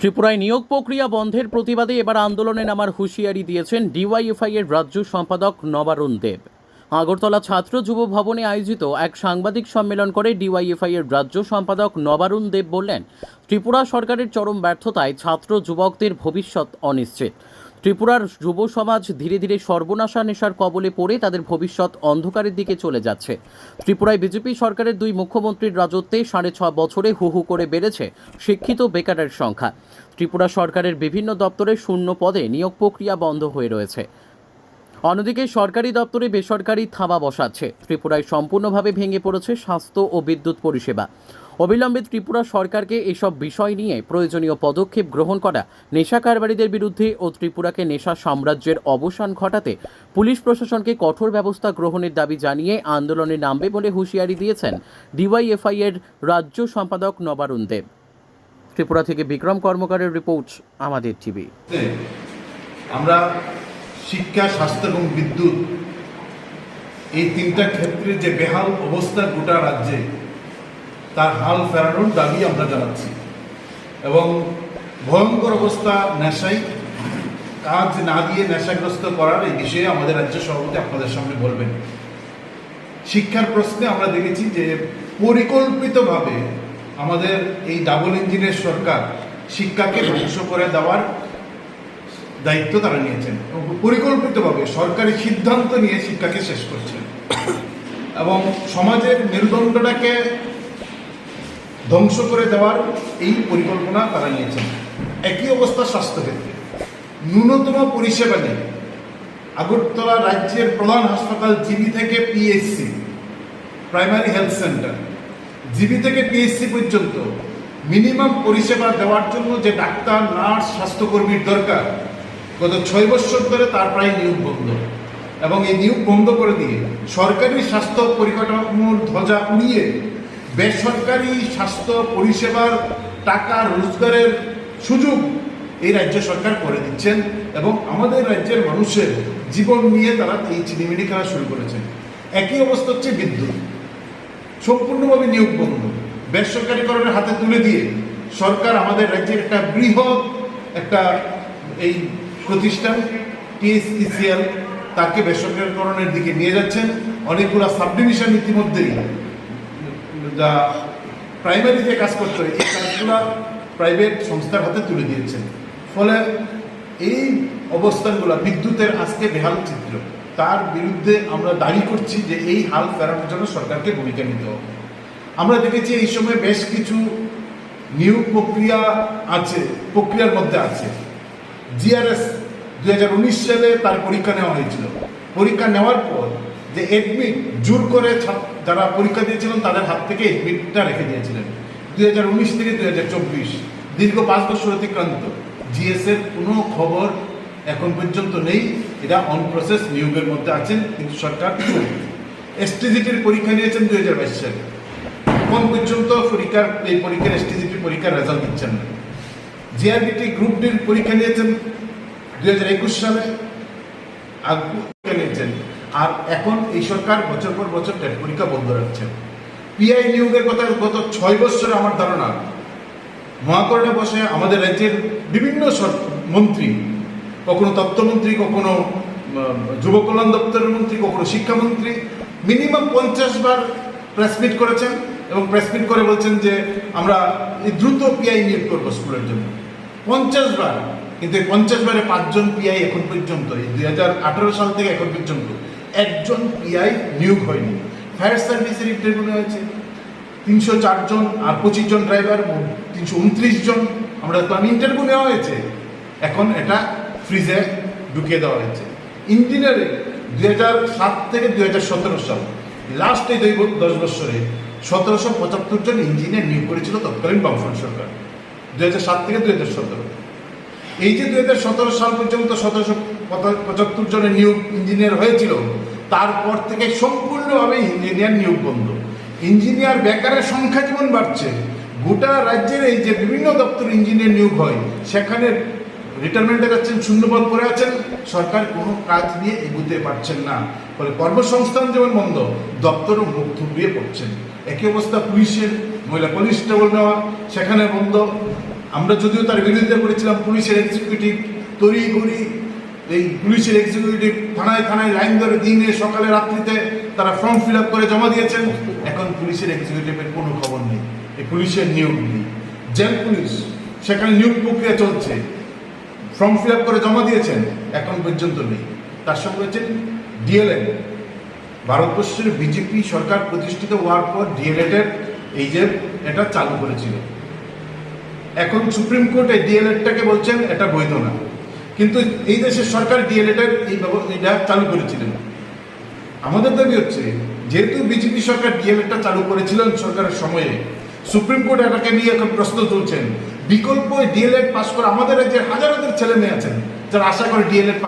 ত্রিপুরায় নিয়োগ প্রক্রিয়া বন্ধের প্রতিবাদে এবার আন্দোলনে নামার হুঁশিয়ারি দিয়েছেন ডিওয়াইএফআই এর রাজ্য সম্পাদক নবারুণ দেব। আগরতলা ছাত্র যুব ভবনে আয়োজিত এক সাংবাদিক সম্মেলন করে ডিওয়াইএফআই এর রাজ্য সম্পাদক নবারুণ দেব বললেন, ত্রিপুরা সরকারের চরম ব্যর্থতায় ছাত্র যুবকদের ভবিষ্যৎ অনিশ্চিত। ত্রিপুরার যুব সমাজ ধীরে ধীরে সর্বনাশা নেশার কবলে পড়ে তাদের ভবিষ্যৎ অন্ধকারের দিকে চলে যাচ্ছে। ত্রিপুরায় বিজেপি সরকারের দুই মুখ্যমন্ত্রীর রাজত্বে সাড়ে ছ বছরে হু হু করে বেড়েছে শিক্ষিত বেকারের সংখ্যা। ত্রিপুরা সরকারের বিভিন্ন দপ্তরে শূন্য পদে নিয়োগ প্রক্রিয়া বন্ধ হয়ে রয়েছে। অন্যদিকে সরকারি দপ্তরে বেসরকারি থাবা বসাচ্ছে। ত্রিপুরায় সম্পূর্ণভাবে ভেঙে পড়েছে স্বাস্থ্য ও বিদ্যুৎ পরিষেবা। অবিলম্বে ত্রিপুরা সরকারকে এসব বিষয় নিয়ে প্রয়োজনীয় পদক্ষেপ গ্রহণ করা নেশা কারবারিদের বিরুদ্ধে ও ত্রিপুরাকে নেশা সাম্রাজ্যের অবসান ঘটাতে পুলিশ প্রশাসনকে কঠোর ব্যবস্থা গ্রহণের দাবি জানিয়ে আন্দোলনে নামবে বলে হুঁশিয়ারি দিয়েছেন ডিওয়াইএফআই এর রাজ্য সম্পাদক নবারুণ দেব। ত্রিপুরা থেকে বিক্রম কর্মকারের রিপোর্ট, আমাদের টিভি। আমরা শিক্ষা, স্বাস্থ্য এবং বিদ্যুৎ এই তিনটা ক্ষেত্রে যে বেহাল অবস্থা গোটা রাজ্যে তার হাল ফেরানোর দাবি আমরা জানাচ্ছি। এবং ভয়ঙ্কর অবস্থা নেশাই কাজ না দিয়ে নেশাগ্রস্ত করার এই বিষয়ে আমাদের রাজ্য সভাপতি আপনাদের সামনে বলবেন। শিক্ষার প্রশ্নে আমরা দেখেছি যে পরিকল্পিতভাবে আমাদের এই ডাবল ইঞ্জিনের সরকার শিক্ষাকে ধ্বংস করে দেওয়ার দায়িত্ব তারা নিয়েছেন। এবং পরিকল্পিতভাবে সরকারি সিদ্ধান্ত নিয়ে শিক্ষাকে শেষ করছেন। এবং সমাজের মেরুদণ্ডটাকে ধ্বংস করে দেওয়ার এই পরিকল্পনা তারা নিয়েছেন। একই অবস্থা স্বাস্থ্যক্ষেত্রে ন্যূনতম পরিষেবা নেই। আগরতলা রাজ্যের প্রধান হাসপাতাল জিবি থেকে PSC primary health centre. GB থেকে পিএসসি পর্যন্ত মিনিমাম পরিষেবা দেওয়ার জন্য যে ডাক্তার, নার্স, স্বাস্থ্যকর্মীর দরকার, গত ছয় বছর ধরে তার প্রায় নিয়োগ বন্ধ। এবং এই নিয়োগ বন্ধ করে দিয়ে সরকারি স্বাস্থ্য পরিকাঠামোর ধ্বজা উড়িয়ে বেসরকারি স্বাস্থ্য পরিষেবার টাকা রোজগারের সুযোগ এই রাজ্য সরকার করে দিচ্ছেন এবং আমাদের রাজ্যের মানুষের জীবন নিয়ে তারা এই চিনিমিনি খেলা শুরু করেছেন। একই অবস্থা হচ্ছে বিদ্যুৎ। সম্পূর্ণভাবে নিয়োগ বন্ধ। বেসরকারীকরণের হাতে তুলে দিয়ে সরকার আমাদের রাজ্যের একটা বৃহৎ একটা এই প্রতিষ্ঠান, টিএসইসিএল, তাকে বেসরকারীকরণের দিকে নিয়ে যাচ্ছেন। অনেকগুলো সাবডিভিশন ইতিমধ্যেই যা প্রাইমারি যে কাজ করতে হয় এই কাজগুলো প্রাইভেট সংস্থার হাতে তুলে দিয়েছেন ফলে এই অবস্থানগুলো বিদ্যুতের আজকে বেহাল চিত্র তার বিরুদ্ধে আমরা দাবি করছি যে এই হাল ফেরানোর জন্য সরকারকে ভূমিকা নিতে হবে। আমরা দেখেছি এই সময় বেশ কিছু নিয়োগ প্রক্রিয়া আছে, প্রক্রিয়ার মধ্যে আছে। জিআরএস দুই হাজার উনিশ সালে তার পরীক্ষা নেওয়া হয়েছিল। পরীক্ষা নেওয়ার পর যে এডমিট জোর করে যারা পরীক্ষা দিয়েছিলেন, তাদের হাত থেকে এডমিটটা রেখে দিয়েছিলেন। দুই হাজার উনিশ থেকে দুই হাজার চব্বিশ, দীর্ঘ পাঁচ বছর অতিক্রান্ত। জিএস এর কোনো খবর এখন পর্যন্ত নেই। এটা অন প্রসেস নিয়োগের মধ্যে আছেন, কিন্তু সরকার এসটিজিটির পরীক্ষা নিয়েছেন দুই হাজার বাইশ সালে এখন পর্যন্ত পরীক্ষার এই পরীক্ষার এসটিজিটির পরীক্ষার রেজাল্ট দিচ্ছেন না। জিআরবিটি গ্রুপ ডির পরীক্ষা নিয়েছেন দুই হাজার একুশ সালে। আর পরীক্ষা নিয়েছেন আর এখন এই সরকার বছর পর বছর টেট পরীক্ষা বন্ধ রাখছে। পিআই নিয়োগের কথা গত ছয় বছরে আমার ধারণা, মহাকরণে বসে আমাদের রাজ্যের বিভিন্ন মন্ত্রী, কখনো তত্ত্বমন্ত্রী, কখনো যুব কল্যাণ দপ্তরের মন্ত্রী, কখনো শিক্ষামন্ত্রী, মিনিমাম পঞ্চাশ বার প্রেস মিট করেছেন এবং প্রেস মিট করে বলছেন যে আমরা দ্রুত পিআই নিয়োগ করব স্কুলের জন্য। পঞ্চাশ বার, কিন্তু এই পঞ্চাশ বারে পাঁচজন পিআই এখন পর্যন্ত, এই দুই হাজার আঠারো সাল থেকে এখন পর্যন্ত। একজন পিআই নিয়োগ হয়নি। ফায়ার সার্ভিসের ইন্টারভিউ হয়েছে তিনশো চারজন আর পঁচিশ জন ড্রাইভার তিনশো উনত্রিশ জন। আমরা দেখলাম ইন্টারভিউ নেওয়া হয়েছে। এখন এটা ফ্রিজে ঢুকিয়ে দেওয়া হয়েছে। ইঞ্জিনিয়ারিং দুই হাজার সাত থেকে দুই হাজার সতেরো সাল। লাস্ট এই দশ বছরে সতেরোশো পঁচাত্তর জন ইঞ্জিনিয়ার নিয়োগ করেছিল তৎকালীন বামফ্রন্ট সরকার। দুই হাজার সাত থেকে দুই হাজার সতেরো। এই যে দুই হাজার সতেরো সাল পর্যন্ত সতেরোশো পঁচাত্তর জনের নিয়োগ ইঞ্জিনিয়ার হয়েছিল, তারপর থেকে সম্পূর্ণভাবে ইঞ্জিনিয়ার নিয়োগ বন্ধ। ইঞ্জিনিয়ার বেকারের সংখ্যা যেমন বাড়ছে। গোটা রাজ্যের এই যে বিভিন্ন দপ্তর ইঞ্জিনিয়ার নিয়োগ হয়, সেখানে রিটায়ারমেন্টে যাচ্ছেন, শূন্যপদ পড়ে আছেন, সরকার কোনো কাজ নিয়ে এগুতে পারছেন না। ফলে কর্মসংস্থান যেমন বন্ধ, দপ্তরও মুখ থুবড়িয়ে পড়ছেন। একই অবস্থা পুলিশের, মহিলা কনস্টেবল নেওয়া, সেখানে বন্ধ। আমরা যদিও তার বিরোধিতা করেছিলাম, পুলিশের এক্সিকিউটিভ তৈরি গড়ি এই পুলিশের এক্সিকিউটিভ থানায় থানায় লাইন ধরে দিনে সকালে, রাত্রিতে তারা ফর্ম ফিল করে জমা দিয়েছেন। এখন পুলিশের এক্সিকিউটিভের কোনো খবর নেই। এই পুলিশের নিয়োগ নেই। জেল পুলিশ, সেখানে নিয়োগ প্রক্রিয়া চলছে। ফর্ম ফিল করে জমা দিয়েছেন, এখন পর্যন্ত নেই। তার সঙ্গে হচ্ছে ডিএলএড ভারতবর্ষের বিজেপি সরকার প্রতিষ্ঠিত হওয়ার পর ডিএলএডের এই যে এটা চালু করেছিল। এখন সুপ্রিম কোর্টে ডিএলএডটাকে বলছেন, এটা বৈধ না। কিন্তু এই দেশের সরকার ডিএলএটা এই এটা চালু করেছিলেন। আমাদের দাবি হচ্ছে, যেহেতু বিজেপি সরকার ডিএলএটা চালু করেছিলেন সরকারের সময়ে সুপ্রিম কোর্ট এটাকে নিয়ে এখন প্রশ্ন তুলছেন। বিকল্প ডিএলএড পাস করে আমাদের রাজ্যের হাজার হাজার ছেলে মেয়ে আছেন, যারা আশা করে ডিএলএড